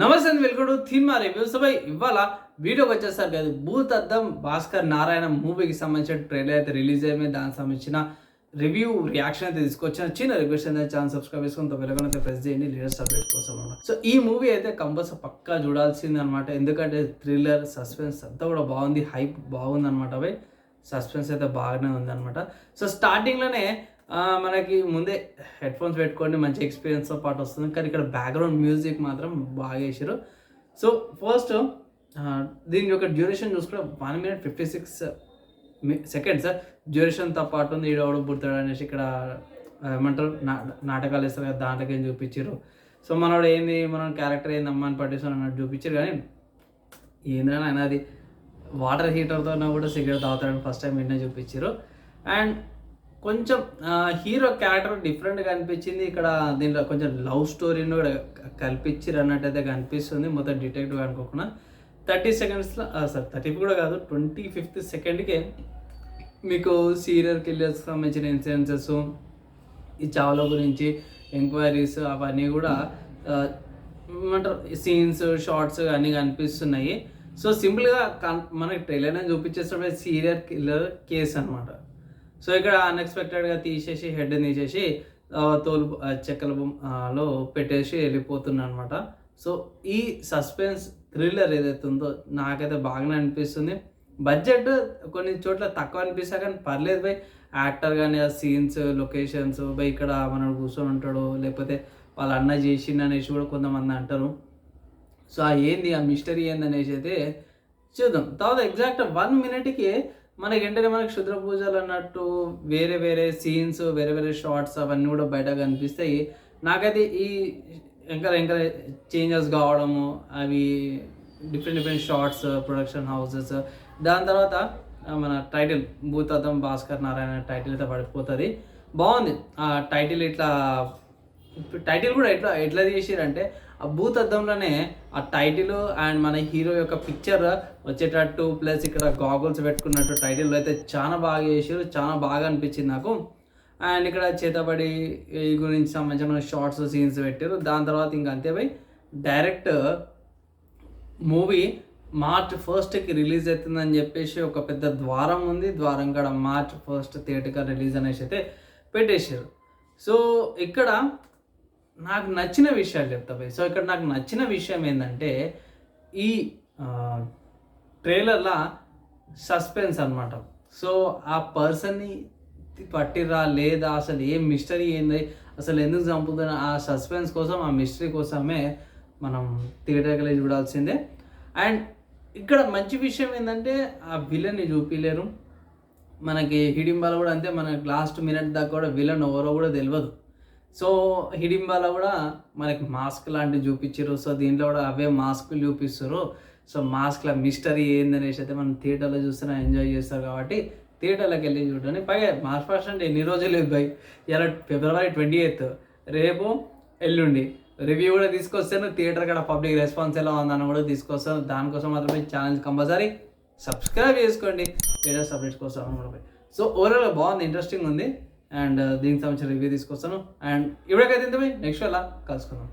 నమస్తే అండి welcome to theme reviews by ఇవాళ వీడియోకి వచ్చేసరికి కాదు భూతద్దం భాస్కర్ నారాయణ మూవీకి సంబంధించిన ట్రైలర్ అయితే రిలీజ్ అయ్యింది దానికి సంబంధించిన రివ్యూ రియాక్షన్ అయితే తీసుకొచ్చిన చిన్న రిక్వెస్ట్ అయితే ఛానల్ సబ్స్క్రైబ్ చేసుకుని వెలగన అయితే ప్రెస్ చేయండి. లేటెస్ట్ అప్డేట్ కోసం సో ఈ మూవీ అయితే కంపల్స్ పక్కా చూడాల్సింది అనమాట ఎందుకంటే థ్రిల్లర్ సస్పెన్స్ అంతా కూడా బాగుంది. హైప్ బాగుంది అనమాట అవి సస్పెన్స్ అయితే బాగానే ఉందన్నమాట. సో స్టార్టింగ్లోనే మనకి ముందే హెడ్ ఫోన్స్ పెట్టుకోండి మంచి ఎక్స్పీరియన్స్తో పాటు వస్తుంది. కానీ ఇక్కడ బ్యాక్గ్రౌండ్ మ్యూజిక్ మాత్రం బాగా వేసారు సో ఫస్ట్ దీని యొక్క డ్యూరేషన్ చూసుకుంటే one minute fifty six seconds డ్యూరేషన్తో పాటు ఉంది ఈడవడు పుడతాడు అనేసి ఇక్కడ ఏమంటారు నా నాటకాలు వేస్తారు కదా దాంట్లోకి ఏం చూపించారు సో మనోడు ఏంది మన క్యారెక్టర్ ఏంది అమ్మ అని పట్టేసి అన్నట్టు చూపించారు కానీ ఏంద్రా ఆయన అది వాటర్ హీటర్తో కూడా సిగరెట్ తాగుతాడని ఫస్ట్ టైం ఏంటో చూపించారు అండ్ కొంచెం హీరో క్యారెక్టర్ డిఫరెంట్గా అనిపించింది ఇక్కడ దీంట్లో కొంచెం లవ్ స్టోరీని కూడా కల్పించారు అన్నట్టయితే కనిపిస్తుంది. మొత్తం డిటెక్టివ్ అనుకోకుండా. థర్టీ సెకండ్స్లో సార్ థర్టీ కూడా కాదు ట్వంటీ ఫిఫ్త్ సెకండ్కే మీకు సీరియల్ కిల్లర్స్ సంబంధించిన ఇన్సిడెన్సెస్ ఈ చావుల గురించి ఎంక్వైరీస్ అవన్నీ కూడా ఏమంటారు సీన్స్ షార్ట్స్ అన్నీ కనిపిస్తున్నాయి. సో సింపుల్గా కన్ మనకి ట్రైలర్ చూపించేస్తే సీరియల్ కిల్లర్ కేస్ అనమాట సో ఇక్కడ అన్ఎక్స్పెక్టెడ్గా తీసేసి హెడ్ తీసేసి తోలు చెక్కల బొమ్మలో పెట్టేసి వెళ్ళిపోతున్నా అనమాట సో ఈ సస్పెన్స్ థ్రిల్లర్ ఏదైతే ఉందో నాకైతే బాగానే అనిపిస్తుంది. బడ్జెట్ కొన్ని చోట్ల తక్కువ అనిపిస్తా కానీ పర్లేదు బై. యాక్టర్ కానీ ఆ సీన్స్ లొకేషన్స్ బై ఇక్కడ మనం కూర్చొని ఉంటాడు లేకపోతే వాళ్ళ అన్న చేసిండు అనేసి కూడా కొంతమంది అంటారు. సో ఆ ఏంది ఆ మిస్టరీ ఏంది అనేసి అయితే చూద్దాం. తర్వాత ఎగ్జాక్ట్ వన్ మినిట్కి మనకి ఏంటంటే మనకి క్షుద్ర పూజలు అన్నట్టు వేరే వేరే సీన్స్ వేరే వేరే షార్ట్స్ అవన్నీ కూడా బయట కనిపిస్తాయి నాకైతే ఈ ఇంకా ఇంకా చేంజెస్ కావడము అవి different different shorts production houses దాని తర్వాత మన టైటిల్ భూతత్వం భాస్కర్ నారాయణ టైటిల్ అయితే పడిపోతుంది. బాగుంది. ఆ టైటిల్ ఇట్లా టైటిల్ కూడా ఎట్లా ఎట్లా తీసిరంటే ఆ బూత్ అద్దంలోనే ఆ టైటిల్ అండ్ మన హీరో యొక్క పిక్చర్ వచ్చేటట్టు ప్లస్ ఇక్కడ గాగుల్స్ పెట్టుకున్నట్టు టైటిల్ అయితే చాలా బాగా చేసారు చాలా బాగా అనిపించింది నాకు. అండ్ ఇక్కడ చేతబడి గురించి సంబంధించిన షార్ట్స్ సీన్స్ పెట్టారు దాని తర్వాత ఇంకా అంతే పోయి డైరెక్ట్ మూవీ మార్చ్ ఫస్ట్కి రిలీజ్ అవుతుందని చెప్పేసి ఒక పెద్ద ద్వారం ఉంది. ద్వారం కాడ మార్చ్ ఫస్ట్ థియేటర్గా రిలీజ్ అనేసి అయితే పెట్టేశారు సో ఇక్కడ నాకు నచ్చిన విషయాలు చెప్తా భయ్ సో ఇక్కడ నాకు నచ్చిన విషయం ఏంటంటే ఈ ట్రైలర్లో సస్పెన్స్ అన్నమాట. సో ఆ పర్సన్ని పట్టిరా లేదా అసలు ఏం మిస్టరీ ఏంది అసలు ఎందుకు చంపుతున్న ఆ సస్పెన్స్ కోసం ఆ మిస్టరీ కోసమే మనం థియేటర్కి చూడాల్సిందే. అండ్ ఇక్కడ మంచి విషయం ఏంటంటే ఆ విలన్ని చూపించలేరు మనకి హిడింబాల కూడా అంతే మనకి లాస్ట్ మినిట్ దాకా కూడా విలన్ ఎవరో కూడా తెలియదు సో హిడింబాలో కూడా మనకి మాస్క్ లాంటివి చూపించారు. సో దీంట్లో కూడా అవే మాస్కులు చూపిస్తారు. సో మాస్క్ల మిస్టరీ ఏందనేసి అయితే మనం థియేటర్లో చూస్తున్నా ఎంజాయ్ చేస్తారు కాబట్టి థియేటర్లోకి వెళ్ళి చూడండి పైగా మార్చ్ ఫస్ట్ అంటే ఎన్ని రోజులు లేదు బై ఇలా ఫిబ్రవరి ట్వంటీ ఎయిత్. రేపు ఎల్లుండి. రివ్యూ కూడా తీసుకొస్తాను. థియేటర్ కూడా పబ్లిక్ రెస్పాన్స్ ఎలా ఉందని కూడా తీసుకొస్తాను. దానికోసం మాత్రమే ఛానల్ కంపల్సరీ సబ్స్క్రైబ్ చేసుకోండి. థియేటర్ సబ్మిట్ కోసం సో ఓవరాల్ బాగుంది ఇంట్రెస్టింగ్ ఉంది. అండ్ దీనికి సంబంధించిన రివ్యూ తీసుకొస్తాను. అండ్ ఇవిడకైతే ఇంతమే. నెక్స్ట్ అలా కలుసుకుందాం.